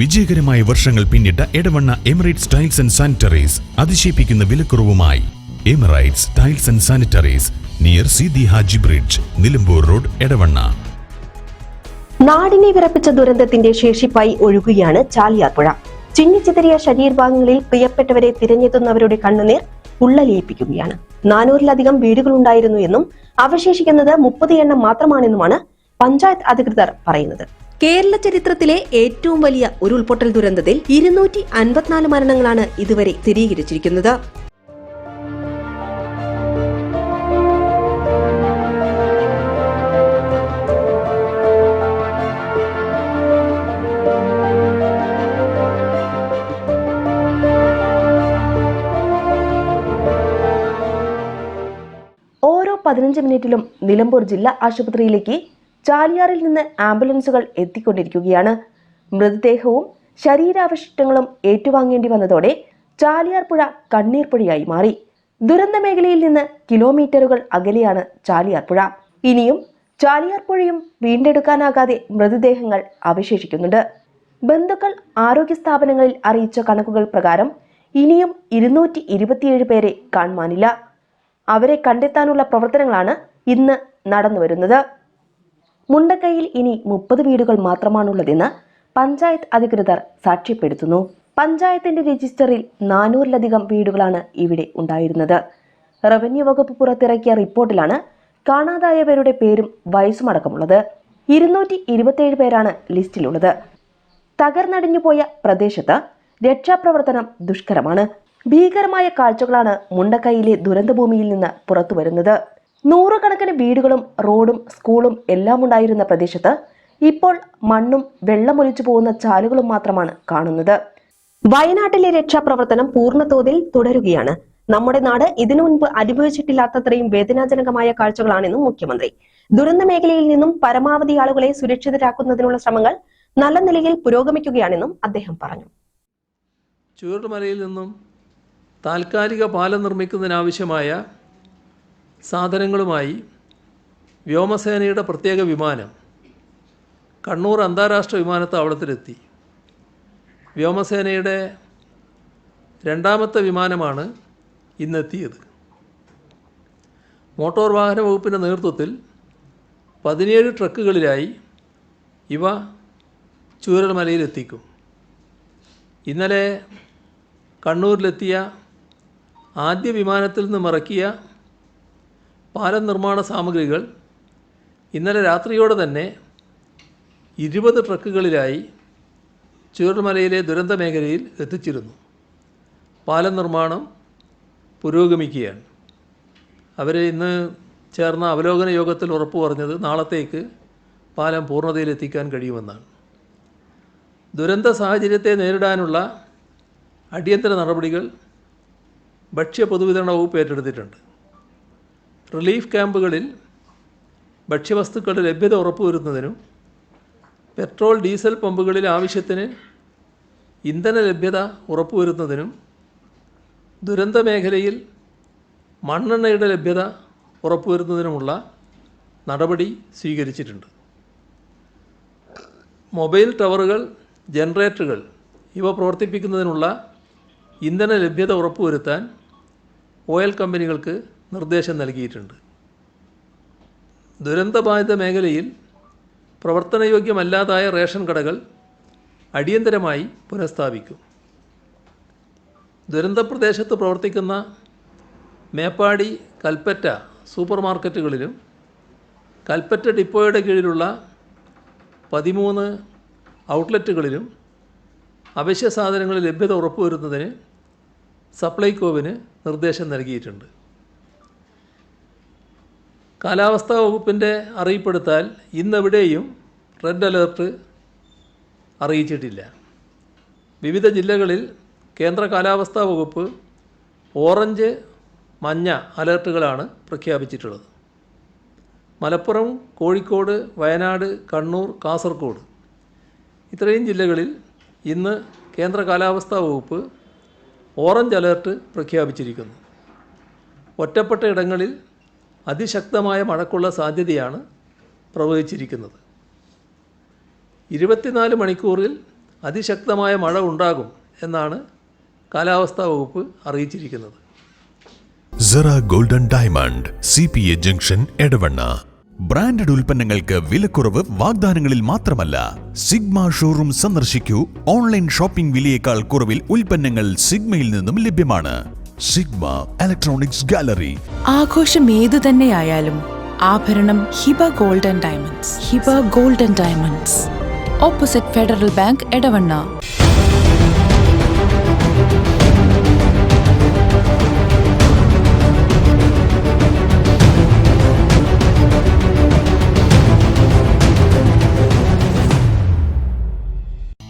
വിജയകരമായ വർഷങ്ങൾ പിന്നിട്ട Edavanna Emirates tiles and sanitaries അതിശയിപ്പിക്കുന്ന വിലക്കുറവുമായി. Emirates tiles and sanitaries near Sidi Haji bridge Nilambur road Edavanna. നാടിനെ വിറപ്പിച്ച ദുരന്തത്തിന്റെ ശേഷിപ്പായി ഒഴുകുകയാണ് ചാലിയാർപ്പുഴ ചിന്നിച്ചിതറിയ ശരീരഭാഗങ്ങളിൽ പ്രിയപ്പെട്ടവരെ തിരഞ്ഞെത്തുന്നവരുടെ കണ്ണുനീർ ഉള്ളലിയിപ്പിക്കുകയാണ്. നാനൂറിലധികം വീടുകളുണ്ടായിരുന്നു എന്നും അവശേഷിക്കുന്നത് മുപ്പത് എണ്ണം മാത്രമാണെന്നുമാണ് പഞ്ചായത്ത് അധികൃതർ പറയുന്നത്. കേരള ചരിത്രത്തിലെ ഏറ്റവും വലിയ ഒരു ഉൾപ്പൊട്ടൽ ദുരന്തത്തിൽ ഇരുന്നൂറ്റി അൻപത്തിനാല് മരണങ്ങളാണ് ഇതുവരെ സ്ഥിരീകരിച്ചിരിക്കുന്നത്. ഓരോ പതിനഞ്ച് മിനിറ്റിലും നിലമ്പൂർ ജില്ലാ ആശുപത്രിയിലേക്ക് ചാലിയാറിൽ നിന്ന് ആംബുലൻസുകൾ എത്തിക്കൊണ്ടിരിക്കുകയാണ്. മൃതദേഹവും ശരീരാവശിഷ്ടങ്ങളും ഏറ്റുവാങ്ങേണ്ടി വന്നതോടെ ചാലിയാർ പുഴ കണ്ണീർ പുഴയായി മാറി. ദുരന്ത മേഖലയിൽ നിന്ന് കിലോമീറ്ററുകൾ അകലെയാണ് ചാലിയാർ പുഴ. ഇനിയും ചാലിയാർ പുഴയും വീണ്ടെടുക്കാനാകാതെ മൃതദേഹങ്ങൾ അവശേഷിക്കുന്നുണ്ട്. ബന്ധുക്കൾ ആരോഗ്യ സ്ഥാപനങ്ങളിൽ അറിയിച്ച കണക്കുകൾ പ്രകാരം ഇനിയും ഇരുന്നൂറ്റി ഇരുപത്തിയേഴ് പേരെ കാണുവാനില്ല. അവരെ കണ്ടെത്താനുള്ള പ്രവർത്തനങ്ങളാണ് ഇന്ന് നടന്നുവരുന്നത്. മുണ്ടക്കൈയിൽ ഇനി മുപ്പത് വീടുകൾ മാത്രമാണുള്ളതെന്ന് പഞ്ചായത്ത് അധികൃതർ സാക്ഷ്യപ്പെടുത്തുന്നു. പഞ്ചായത്തിന്റെ രജിസ്റ്ററിൽ നാനൂറിലധികം വീടുകളാണ് ഇവിടെ ഉണ്ടായിരുന്നത്. റവന്യൂ വകുപ്പ് പുറത്തിറക്കിയ റിപ്പോർട്ടിലാണ് കാണാതായവരുടെ പേരും വയസ്സും അടക്കമുള്ളത്. ഇരുന്നൂറ്റി ഇരുപത്തിയേഴ് പേരാണ് ലിസ്റ്റിലുള്ളത്. തകർന്നടിഞ്ഞുപോയ പ്രദേശത്ത് രക്ഷാപ്രവർത്തനം ദുഷ്കരമാണ്. ഭീകരമായ കാഴ്ചകളാണ് മുണ്ടക്കൈയിലെ ദുരന്തഭൂമിയിൽ നിന്ന് പുറത്തു വരുന്നത് നൂറുകണക്കിന് വീടുകളും റോഡും സ്കൂളും എല്ലാം ഉണ്ടായിരുന്ന പ്രദേശത്ത് ഇപ്പോൾ മണ്ണും വെള്ളമൊലിച്ചു പോകുന്ന ചാലുകളും മാത്രമാണ് കാണുന്നത്. വയനാട്ടിലെ രക്ഷാപ്രവർത്തനം പൂർണതോതിൽ തുടരുകയാണ്. നമ്മുടെ നാട് ഇതിനു മുൻപ് അനുഭവിച്ചിട്ടില്ലാത്തത്രയും വേദനാജനകമായ കാഴ്ചകളാണെന്നും മുഖ്യമന്ത്രി. ദുരന്ത മേഖലയിൽ നിന്നും പരമാവധി ആളുകളെ സുരക്ഷിതരാക്കുന്നതിനുള്ള ശ്രമങ്ങൾ നല്ല നിലയിൽ പുരോഗമിക്കുകയാണെന്നും അദ്ദേഹം പറഞ്ഞു. ചുവടുമലയിൽ നിന്നും താൽക്കാലിക പാലം നിർമ്മിക്കുന്നതിനാവശ്യമായ സാധനങ്ങളുമായി വ്യോമസേനയുടെ പ്രത്യേക വിമാനം കണ്ണൂർ അന്താരാഷ്ട്ര വിമാനത്താവളത്തിലെത്തി വ്യോമസേനയുടെ രണ്ടാമത്തെ വിമാനമാണ് ഇന്നെത്തിയത്. മോട്ടോർ വാഹന വകുപ്പിന്റെ നേതൃത്വത്തിൽ പതിനേഴ് ട്രക്കുകളിലായി ഇവ ചൂരൽമലയിലെത്തിക്കും. ഇന്നലെ കണ്ണൂരിലെത്തിയ ആദ്യ വിമാനത്തിൽ നിന്ന് ഇറക്കിയ പാലം നിർമ്മാണ സാമഗ്രികൾ ഇന്നലെ രാത്രിയോടെ തന്നെ ഇരുപത് ട്രക്കുകളിലായി ചുരുൾമലയിലെ ദുരന്ത മേഖലയിൽ എത്തിച്ചിരുന്നു. പാലം നിർമ്മാണം പുരോഗമിക്കുകയാണ്. അവർ ഇന്ന് ചേർന്ന അവലോകന യോഗത്തിൽ ഉറപ്പു പറഞ്ഞത് നാളത്തേക്ക് പാലം പൂർണതയിലെത്തിക്കാൻ കഴിയുമെന്നാണ്. ദുരന്ത സാഹചര്യത്തെ നേരിടാനുള്ള അടിയന്തര നടപടികൾ ഭക്ഷ്യ പൊതുവിതരണ വകുപ്പ് ഏറ്റെടുത്തിട്ടുണ്ട്. റിലീഫ് ക്യാമ്പുകളിൽ ഭക്ഷ്യവസ്തുക്കളുടെ ലഭ്യത ഉറപ്പുവരുത്തുന്നതിനും പെട്രോൾ ഡീസൽ പമ്പുകളിൽ ആവശ്യത്തിന് ഇന്ധന ലഭ്യത ഉറപ്പുവരുത്തുന്നതിനും ദുരന്ത മേഖലയിൽ മണ്ണെണ്ണയുടെ ലഭ്യത ഉറപ്പുവരുത്തുന്നതിനുമുള്ള നടപടി സ്വീകരിച്ചിട്ടുണ്ട്. മൊബൈൽ ടവറുകൾ ജനറേറ്ററുകൾ ഇവ പ്രവർത്തിപ്പിക്കുന്നതിനുള്ള ഇന്ധന ലഭ്യത ഉറപ്പുവരുത്താൻ ഓയിൽ കമ്പനികൾക്ക് നിർദ്ദേശം നൽകിയിട്ടുണ്ട്. ദുരന്തബാധിത മേഖലയിൽ പ്രവർത്തനയോഗ്യമല്ലാതായ റേഷൻ കടകൾ അടിയന്തരമായി പുനഃസ്ഥാപിക്കും. ദുരന്ത പ്രദേശത്ത് പ്രവർത്തിക്കുന്ന മേപ്പാടി കൽപ്പറ്റ സൂപ്പർ മാർക്കറ്റുകളിലും കൽപ്പറ്റ ഡിപ്പോയുടെ കീഴിലുള്ള പതിമൂന്ന് ഔട്ട്ലെറ്റുകളിലും അവശ്യ സാധനങ്ങളിൽ ലഭ്യത ഉറപ്പുവരുത്തുന്നതിന് സപ്ലൈകോവിന് നിർദ്ദേശം നൽകിയിട്ടുണ്ട്. കാലാവസ്ഥാ വകുപ്പിന്റെ അറിയിപ്പെടുത്താൽ ഇന്നെവിടെയും റെഡ് അലേർട്ട് അറിയിച്ചിട്ടില്ല. വിവിധ ജില്ലകളിൽ കേന്ദ്ര കാലാവസ്ഥാ വകുപ്പ് ഓറഞ്ച് മഞ്ഞ അലേർട്ടുകളാണ് പ്രഖ്യാപിച്ചിട്ടുള്ളത്. മലപ്പുറം കോഴിക്കോട് വയനാട് കണ്ണൂർ കാസർഗോഡ് ഇത്രയും ജില്ലകളിൽ ഇന്ന് കേന്ദ്ര കാലാവസ്ഥാ വകുപ്പ് ഓറഞ്ച് അലേർട്ട് പ്രഖ്യാപിച്ചിരിക്കുന്നു. ഒറ്റപ്പെട്ട ഇടങ്ങളിൽ അതിശക്തമായ മഴക്കുള്ള സാധ്യതയാണ് പ്രവചിച്ചിരിക്കുന്നത് ഇരുപത്തിനാല് മണിക്കൂറിൽ അതിശക്തമായ മഴ ഉണ്ടാകും എന്നാണ് കാലാവസ്ഥാ വകുപ്പ് അറിയിച്ചിരിക്കുന്നത്. Sera golden diamond C P A junction Edavanna branded ഉൽപ്പന്നങ്ങൾക്ക് വിലക്കുറവ് വാഗ്ദാനങ്ങളിൽ മാത്രമല്ല. സിഗ്മ ഷോറൂം സന്ദർശിക്കൂ. ഓൺലൈൻ ഷോപ്പിംഗ് വിലയേക്കാൾ കുറവിൽ ഉൽപ്പന്നങ്ങൾ സിഗ്മയിൽ നിന്നും ലഭ്യമാണ്. സിഗ്മ ഇലക്ട്രോണിക്സ് ഗാലറി ആഘോഷം ഏതു തന്നെയായാലും ആഭരണം Hiba golden diamonds. Hiba golden diamonds. Opposite federal bank Edavanna.